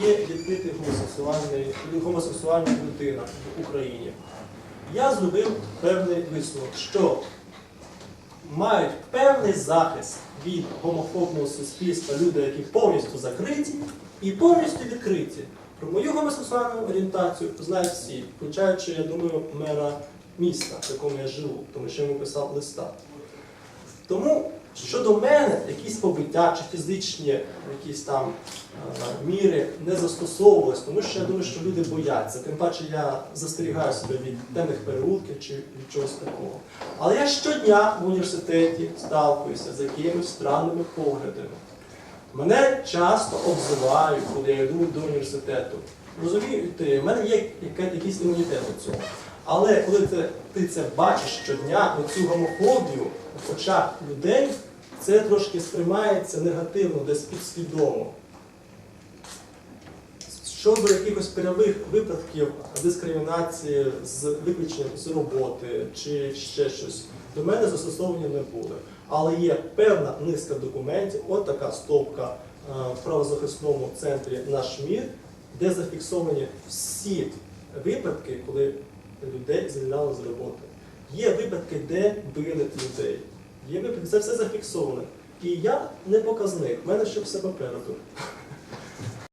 Є відкритий гомосексуальний, гомосексуальна людина в Україні. Я зробив певний висновок, що мають певний захист від гомофобного суспільства люди, які повністю закриті і повністю відкриті. Про мою гомосексуальну орієнтацію знають всі, включаючи, я думаю, мера міста, в якому я живу, тому що йому писав листа. Тому щодо мене якісь побиття чи фізичні якісь там е, міри не застосовувались, тому що я думаю, що люди бояться. Тим паче я застерігаю себе від темних переулків чи від чогось такого. Але я щодня в університеті сталкуюся з якимись странними поглядами. Мене часто обзивають, коли я йду до університету. Розумієте, в мене є якийсь імунітет до цього. Але коли ти, ти це бачиш щодня, оцю гомофобію в очах людей, це трошки сприймається негативно, десь підсвідомо. Щодо якихось передових випадків дискримінації з виключенням з роботи чи ще щось, до мене застосовані не буде. Але є певна низка документів, от така стопка е, в правозахисному центрі наш мір, де зафіксовані всі випадки, коли людей звільняли з роботи. Є випадки, де били людей. Є випадки, це все зафіксовано. І я не показник, в мене ще все попереду.